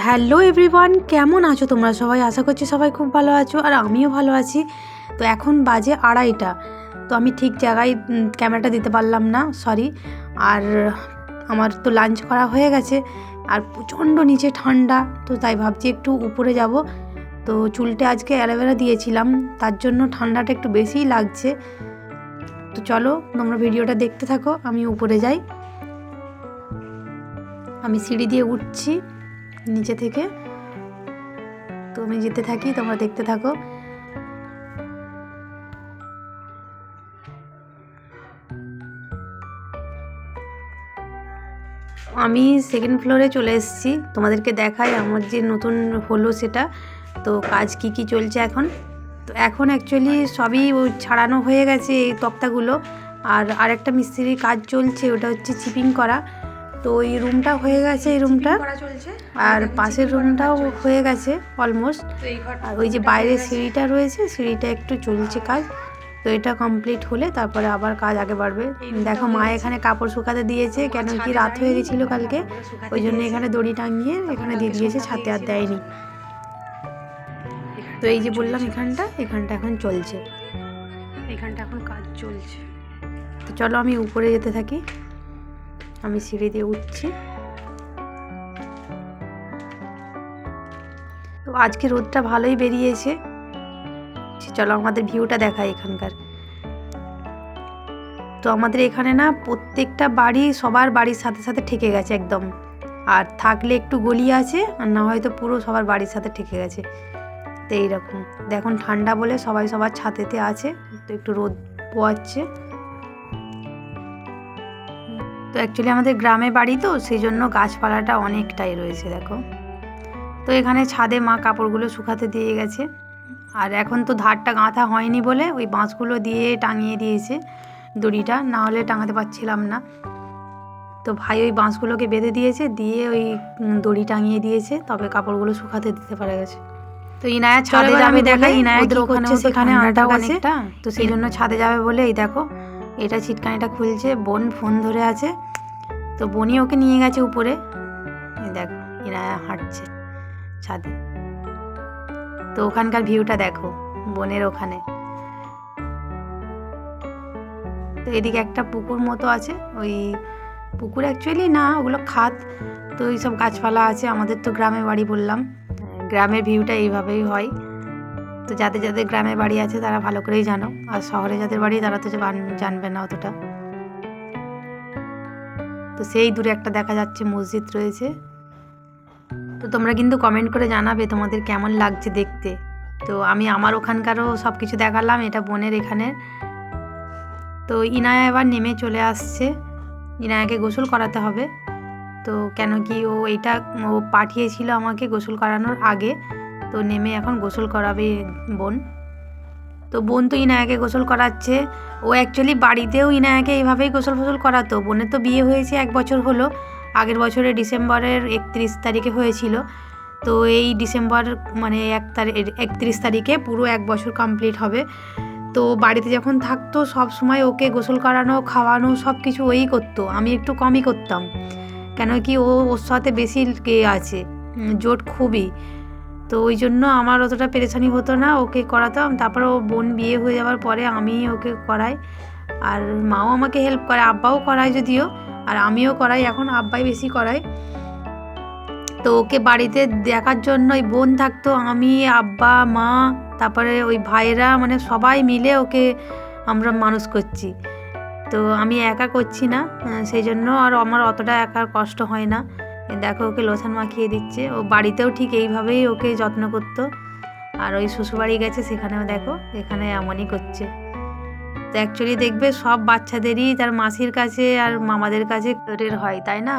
Hello everyone কেমন আছো তোমরা? সবাই আশা করছি সবাই খুব ভালো আছো আর আমিও ভালো আছি। তো এখন বাজে আড়াইটা। তো আমি ঠিক জায়গায় ক্যামেরাটা দিতে পারলাম না সরি আর আমার তো লাঞ্চ করা হয়ে গেছে। আর প্রচণ্ড নিচে ঠান্ডা, তো তাই ভাবছি একটু উপরে যাব। তো চুলটে আজকে অ্যালোভেরা দিয়েছিলাম, তার জন্য ঠান্ডাটা একটু বেশিই লাগছে। তো চলো, তোমরা ভিডিওটা দেখতে থাকো, আমি উপরে যাই। আমি সিঁড়ি দিয়ে উঠছি। নিচে থেকে। তো আমি যেতে থাকি, তোমরা দেখতে থাকো। আমি সেকেন্ড ফ্লোরে চলে এসেছি। তোমাদেরকে দেখাই আমার যে নতুন হলো সেটা। তো কাজ কি কি চলছে এখন? তো এখন অ্যাকচুয়ালি সবই ছাড়ানো হয়ে গেছে এই তক্তাগুলো। আর আরেকটা মিস্ত্রির কাজ চলছে, ওটা হচ্ছে চিপিং করা। তো এই রুমটা হয়ে গেছে এই রুমটা আর পাশের রুমটাও হয়ে গেছে অলমোস্ট আর ওই যে বাইরে সিঁড়িটা রয়েছে সিঁড়িটা একটু চলছে কাজ। তো এটা কমপ্লিট হলে তারপরে আবার কাজ আগে বাড়বে। দেখো মা এখানে কাপড় শুকাতে দিয়েছে কেন কি রাত হয়ে গেছিল কালকে। ওই জন্য এখানে দড়ি টাঙিয়ে এখানে দিয়ে দিয়েছে ছাতে আর দেয়নি। তো এই যে বললাম এখানটা এখানটা এখন চলছে। এখানটা এখন কাজ চলছে। তো চলো আমি উপরে যেতে থাকি। আমি সিঁড়ি দিয়ে উঠছি। তো আজকে রোদটা ভালোই বেরিয়েছে। চলো আমাদের ভিউটা দেখাই এখানকার। তো আমাদের এখানে না প্রত্যেকটা বাড়ি সবার বাড়ির সাথে সাথে ঠেকে গেছে একদম। আর থাকলে একটু গলি আছে, আর না হয়তো পুরো সবার বাড়ির সাথে ঠেকে গেছে। তো এইরকম। দেখুন ঠান্ডা বলে সবাই সবার ছাতেতে আছে, তো একটু রোদ পোয়াচ্ছে। তো অ্যাকচুয়ালি আমাদের গ্রামে বাড়ি তো সেই জন্য গাছপালাটা অনেকটাই রয়েছে দেখো। তো এখানে ছাদে মা কাপড়গুলো শুকাতে দিয়ে গেছে। আর এখন তো ধারটা গাঁথা হয়নি বলে ওই বাঁশগুলো দিয়ে টাঙিয়ে দিয়েছে দড়িটা না হলে টাঙাতে পারছিলাম না। তো ভাই ওই বাঁশগুলোকে বেঁধে দিয়েছে দিয়ে ওই দড়ি টাঙিয়ে দিয়েছে তবে কাপড়গুলো শুকাতে দিতে পারা গেছে। তো ইনায়া ছাদে যাবে আমি দেখাই ইনায়া তো সেখানে ঠান্ডাটা আটা আছে। অনেকটা। তো সেই জন্য ছাদে যাবে বলে এই দেখো এটা ছিটকানিটা খুলছে, বোন ফোন ধরে আছে। তো বোনই ওকে নিয়ে গেছে উপরে। দেখো, এরা হাঁটছে ছাদে। তো ওখানকার ভিউটা দেখো, বনের ওখানে। তো এদিকে একটা পুকুর মতো আছে, ওই পুকুর অ্যাকচুয়ালি না, ওগুলো খাত। তো এই সব গাছপালা আছে, আমাদের তো গ্রামে বাড়ি বললাম। গ্রামের ভিউটা এইভাবেই হয়। তো যাদের যাদের গ্রামে বাড়ি আছে তারা ভালো করেই জানো। আর শহরে যাদের বাড়ি, তারা তো জান- জানবে না অতটা। তো সেই দূরে একটা দেখা যাচ্ছে মসজিদ রয়েছে। তো তোমরা কিন্তু কমেন্ট করে জানাবে তোমাদের কেমন লাগছে দেখতে। তো আমি আমার ওখানকারও সব কিছু দেখালাম, এটা বোনের এখানে। তো ইনায়া এবার নেমে চলে আসছে। ইনায়াকে গোসল করাতে হবে। তো কেন কি ও এটা ও পাঠিয়েছিল আমাকে গোসল করানোর আগে। তো নেমে এখন গোসল করাবে বোন। তো বোন তো ইনায়াকে গোসল করাচ্ছে। ও অ্যাকচুয়ালি বাড়িতেও ইনায়াকে এইভাবেই গোসল ফোসল করাতো। বোনের তো বিয়ে হয়েছে এক বছর হলো। আগের বছরে ডিসেম্বরের একত্রিশ তারিখে হয়েছিল। তো এই ডিসেম্বর মানে এক তারিখ একত্রিশ তারিখে পুরো এক বছর কমপ্লিট হবে। তো বাড়িতে যখন থাকতো সব সময় ওকে গোসল করানো, খাওয়ানো, সব কিছু ওই করতো। আমি একটু কমই করতাম। কেন কি ও ওর সাথে বেশি কে আছে? জোট খুবই। তো ওই জন্য আমার অতটা পেরেশানি হতো না ওকে করাতাম। তারপর ও বোন বিয়ে হয়ে যাওয়ার পরে আমি ওকে করাই। আর মাও আমাকে হেল্প করে, আব্বাও করায় যদিও। আর আমিও করাই, এখন আব্বাই বেশি করায়। তো ওকে বাড়িতে দেখার জন্য ওই বোন থাকতো, আমি, আব্বা, মা, তারপরে ওই ভাইরা মানে সবাই মিলে ওকে আমরা মানুষ করছি। তো আমি একা করছি না সেই জন্য আর আমার অতটা একার কষ্ট হয় না। দেখো ওকে লোশন মাখিয়ে দিচ্ছে। ও বাড়িতেও ঠিক এইভাবেই ওকে যত্ন করতো। আর ওই শ্বশুরবাড়ি গেছে, সেখানেও দেখো, এখানে এমনই করছে। তো অ্যাকচুয়ালি দেখবে সব বাচ্চাদেরই তার মাসির কাছে আর মামাদের কাছে আদরের হয়, তাই না?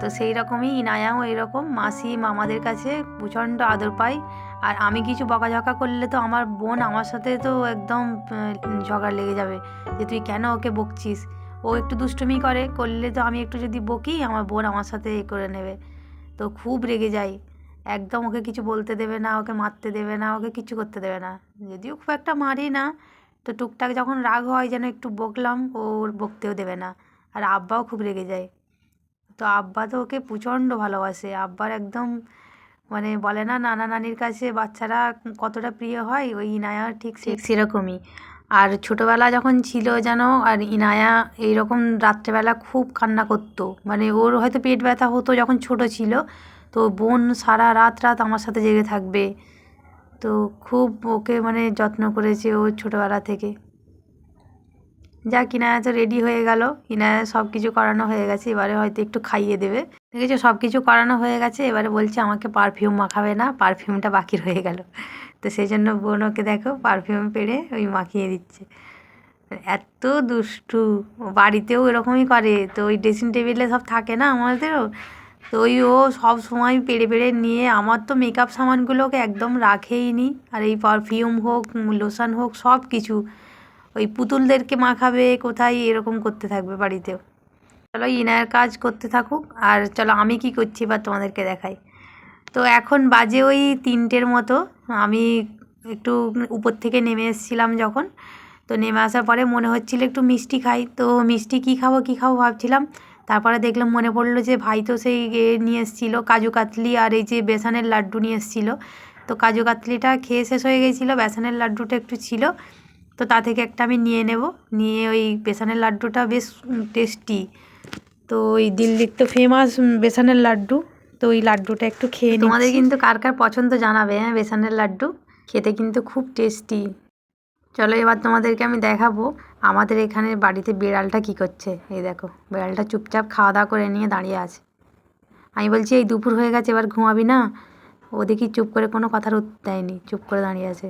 তো সেই রকমই ইনায়াও এরকম মাসি মামাদের কাছে প্রচণ্ড আদর পায়। আর আমি কিছু বকাঝকা করলে তো আমার বোন আমার সাথে তো একদম ঝগড়া লেগে যাবে যে তুই কেন ওকে বকছিস? ও একটু দুষ্টুমি করে, করলে তো আমি একটু যদি বকি, আমার বোন আমার সাথে এ করে নেবে। তো খুব রেগে যায় একদম ওকে কিছু বলতে দেবে না, ওকে মারতে দেবে না, ওকে কিছু করতে দেবে না। যদিও খুব একটা মারি না, তো টুকটাক যখন রাগ হয় যেন একটু বকলাম, ওর বকতেও দেবে না। আর আব্বাও খুব রেগে যায়। তো আব্বা তো ওকে প্রচণ্ড ভালোবাসে। আব্বার একদম মানে বলে না, নানা নানির কাছে বাচ্চারা কতটা প্রিয় হয়, ওই ইনায়া ঠিক সেরকমই। আর ছোটোবেলা যখন ছিল যেন, আর ইনায়া এইরকম রাত্রেবেলা খুব কান্না করতো। মানে ওর হয়তো পেট ব্যথা হতো যখন ছোট ছিল। তো বোন সারা রাত রাত আমার সাথে জেগে থাকবে। তো খুব ওকে মানে যত্ন করেছে ও ছোটোবেলা থেকে। যাক, ইনায়া তো রেডি হয়ে গেল। ইনায়া সব কিছু করানো হয়ে গেছে। এবারে হয়তো একটু খাইয়ে দেবে। দেখেছ সব কিছু করানো হয়ে গেছে, এবারে বলছে আমাকে পারফিউম মাখাবে না পারফিউমটা বাকি রয়ে গেল। তো সেই জন্য বোন ওকে দেখো পারফিউম পেড়ে ওই মাখিয়ে দিচ্ছে। এত দুষ্টু, বাড়িতেও এরকমই করে, তো ওই ড্রেসিং টেবিলে সব থাকে না আমাদেরও? তো ওই ও সব সময় পেড়ে পেড়ে নিয়ে, আমার তো মেকআপ সামানগুলোকে একদম রাখেই নি, আর এই পারফিউম হোক লোশন হোক সব কিছু ওই পুতুলদেরকে মাখাবে, কোথায় এরকম করতে থাকবে বাড়িতেও? চলো ইনায়ের কাজ করতে থাকুক। আর চলো আমি কি করছি বা তোমাদেরকে দেখাই। তো এখন বাজে ওই তিনটের মতো। আমি একটু উপর থেকে নেমে এসেছিলাম যখন। তো নেমে আসার পরে মনে হচ্ছিল একটু মিষ্টি খাই। তো মিষ্টি কী খাব কী খাব ভাবছিলাম। তারপরে দেখলাম মনে পড়ল যে ভাই তো সেই নিয়ে এসেছিল, কাজু কাতলি আর এই যে বেসনের লাড্ডু নিয়ে এসেছিল। তো কাজু কাতলিটা খেয়ে শেষ হয়ে গেছিল, বেসনের লাড্ডুটা একটু ছিল। তো তা থেকে একটা আমি নিয়ে নেব। নিয়ে ওই বেসনের লাড্ডুটা বেশ টেস্টি তো ওই দিল্লির তো ফেমাস বেসনের লাড্ডু। তো ওই লাড্ডুটা একটু খেয়ে তোমাদের কিন্তু কার কার পছন্দ জানাবে হ্যাঁ বেসনের লাড্ডু? খেতে কিন্তু খুব টেস্টি চলো এবার তোমাদেরকে আমি দেখাবো, আমাদের এখানে বাড়িতে বিড়ালটা কি করছে। এই দেখো, বিড়ালটা চুপচাপ খাওয়া দাওয়া করে নিয়ে দাঁড়িয়ে আছে। আমি বলছি, এই দুপুর হয়ে গেছে, এবার ঘুমাবি না? ও দেখি চুপ করে কোনো কথার উত্তর দেয়নি, চুপ করে দাঁড়িয়ে আছে।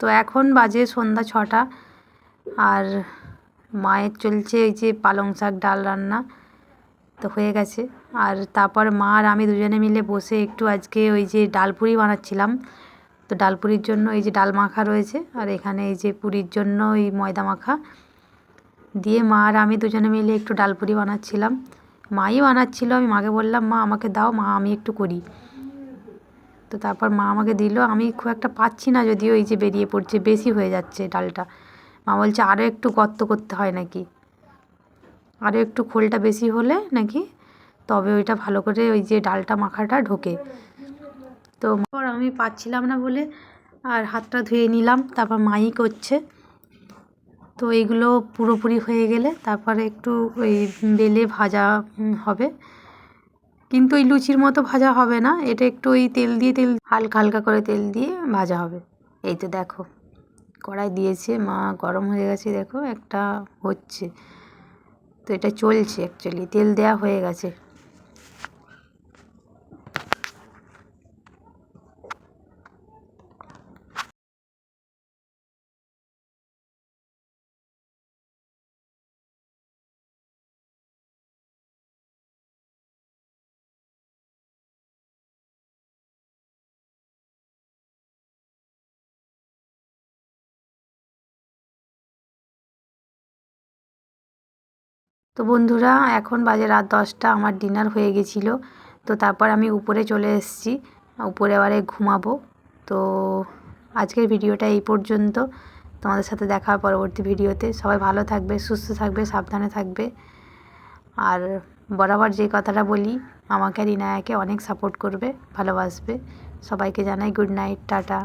তো এখন বাজে সন্ধ্যা ছটা, আর মায়ের চলছে এই যে পালং শাক ডাল রান্না, তো হয়ে গেছে। আর তারপর মা আর আমি দুজনে মিলে বসে একটু আজকে ওই যে ডাল পুরি বানাচ্ছিলাম। তো ডাল পুরির জন্য এই যে ডাল মাখা রয়েছে, আর এখানে এই যে পুরির জন্য ওই ময়দা মাখা। দিয়ে মা আর আমি দুজনে মিলে একটু ডাল পুরি বানাচ্ছিলাম। মাই বানাচ্ছিল, আমি মাকে বললাম, মা, আমাকে দাও, মা, আমি একটু করি। তো তারপর মা আমাকে দিল, আমি খুব একটা পাচ্ছি না, যদিও এই যে বেরিয়ে পড়ছে, বেশি হয়ে যাচ্ছে ডালটা। মা বলছে আরও একটু গর্ত করতে হয় নাকি? আরও একটু খোলটা বেশি হলে নাকি তবে ওইটা ভালো করে ওই যে ডালটা মাখাটা ঢোকে। তো পর আমি পাচ্ছিলাম না বলে আর হাতটা ধুয়ে নিলাম, তারপর মাই করছে। তো এইগুলো পুরোপুরি হয়ে গেলে তারপরে একটু ওই বেলে ভাজা হবে। কিন্তু ওই লুচির মতো ভাজা হবে না, এটা একটু ওই তেল দিয়ে, তেল হালকা হালকা করে তেল দিয়ে ভাজা হবে। এই তো দেখো। কড়াই দিয়েছে। মা গরম হয়ে গেছে, দেখো একটা হচ্ছে। তো এটা চলছে অ্যাকচুয়ালি তেল দেয়া হয়ে গেছে। তো বন্ধুরা, এখন বাজে রাত দশটা, আমার ডিনার হয়ে গেছিল। তো তারপর আমি উপরে চলে এসেছি, উপরে এবারে ঘুমাবো। তো আজকের ভিডিওটা এই পর্যন্ত। তোমাদের সাথে দেখা পরবর্তী ভিডিওতে। সবাই ভালো থাকবে, সুস্থ থাকবে, সাবধানে থাকবে। আর বরাবর যে কথাটা বলি, আমাকে আর অনেক সাপোর্ট করবে, ভালোবাসবে। সবাইকে জানাই গুড নাইট টাটা।